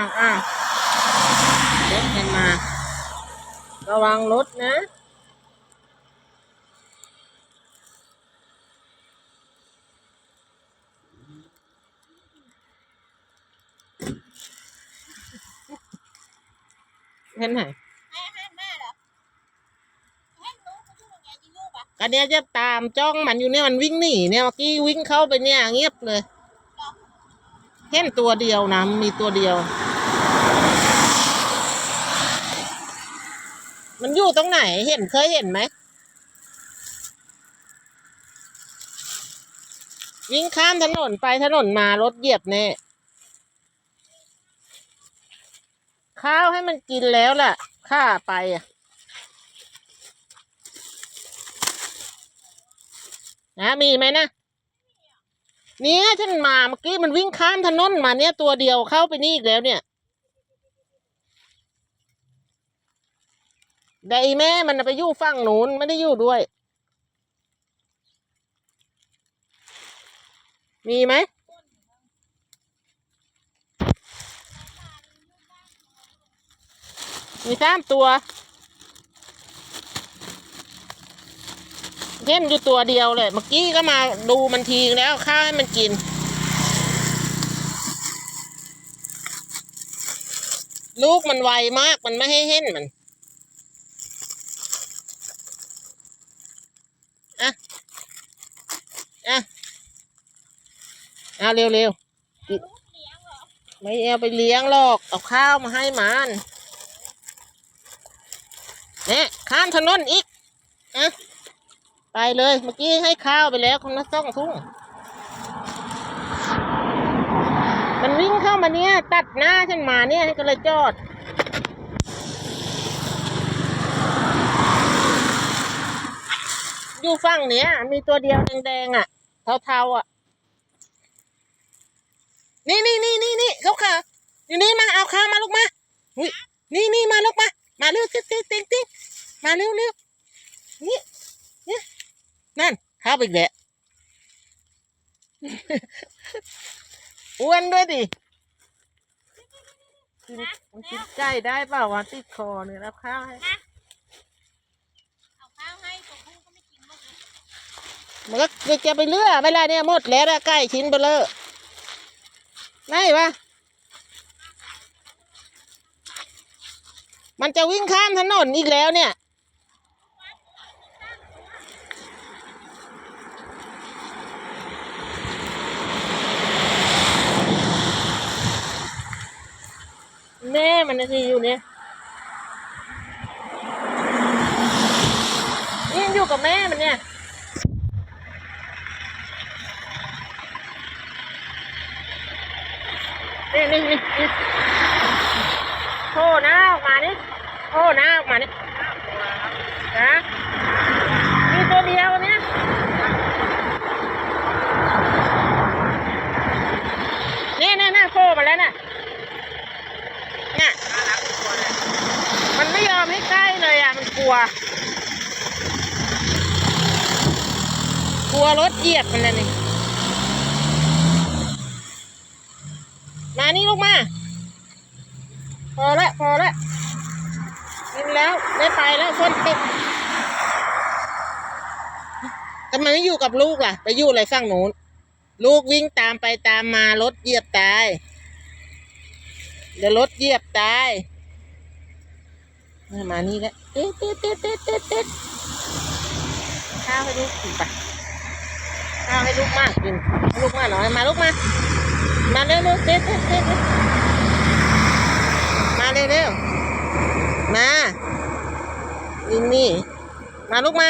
าวอ้าวรถให้มา ระวังรถนะเห็นไหมให้ให้แม่เหรอให้รู้เขาชื่อยังไงยี่ลูกอะกันเนี้ยจะตามจ้องมันอยู่เนี่ยมันวิ่งหนีเนี่ยเมื่อกี้วิ่งเข้าไปเนี่ยเงียบเลย เห็นตัวเดียวนะมีตัวเดียว มันอยู่ตรงไหนเห็นเคยเห็นไหม วิ่งข้ามถนนไปถนนมารถเหยียบแน่ ข้าวให้มันกินแล้วล่ะ ข้าไปอะนะมีไหมนะเนี่ยฉันมาเมื่อกี้มันวิ่งข้ามถนนมาเนี่ยตัวเดียวเข้าไปนี่อีกแล้วเนี่ย แต่อีแม่มันน่ะไปอยู่ฝั่งนู้นไม่ได้อยู่ด้วย มีไหมมีสามตัวเล่นอยู่ตัวเดียวเลย เมื่อกี้ก็มาดูมันทีแล้วข้าวให้มันกิน ลูกมันไวมากมันไม่ให้เห็นมัน อะ อะ เอาเร็วเลี้ยงเหรอไม่เอาไปเลี้ยงหรอก เอาข้าวมาให้มันเนี่ยข้ามถนนอีกอะไปเลย เมื่อกี้ให้ข้าวไปแล้วคนละสองทุ่ง มันวิ่งเข้ามาเนี่ย ตัดหน้าฉันมาเนี่ยก็เลยจอดอยู่ฝั่งเนี้ย มีตัวเดียวแดงๆอะ เทาๆอะ นี่นี่นี่นี่นี่เขาค่ะอยู่นี่มาเอาข้าวมาลูกมาอุ้ยนี่นี่มาลูกมา มาเร็วติ๊งติ๊งติ๊งติ๊งมาเร็วเร็วนี่นี่นั่นข้าวอีกแล้วอ้วนด้วยดิกินมันกินไก่ได้เปล่าวะติดคอเนี่ยรับข้าวให้เอาข้าวให้ตัวผู้ก็ไม่กินหมดเลยมันก็จะไปเลือกเวลาเนี่ยหมดแล้วอะไก่ชิ้นเบลอ ไหนวะมันจะวิ่งข้ามถนนอีกแล้วเนี่ย แม่มันนาทีอยู่เนี่ยนี่อยู่กับแม่มันเนี่ย นี่นี่นี่โผล่หน้าออกมานี่โผล่หน้าออกมานี่นะมีตัวเดียวเนี่ยนี่นี่นี่โผล่มาแล้วน่ะเนี่ยมันไม่ยอมให้ใกล้เลยอะมันกลัว กลัวรถเหยียบมันเลยนี่ มานี่ลูกมา พอละพอละกินแล้วได้ไปแล้วคนติดทำไมไม่อยู่กับลูกล่ะ ไปอยู่อะไรฝั่งนู้นลูกวิ่งตามไปตามมารถเหยียบตาย เดี๋ยวรถเหยียบตาย มานี่แล้วเต๊ดเต๊ดเต๊ดเต๊ดเต๊ดเต๊ดข้าวให้ลูกกินไปข้าวให้ลูกมากกินให้ลูกมากหน่อย มาลูกมา มาเร็วเร็วเร็วเต๊ดเต๊ดเต๊ดมาเร็วเร็วมานี่นี่ มาลูกมา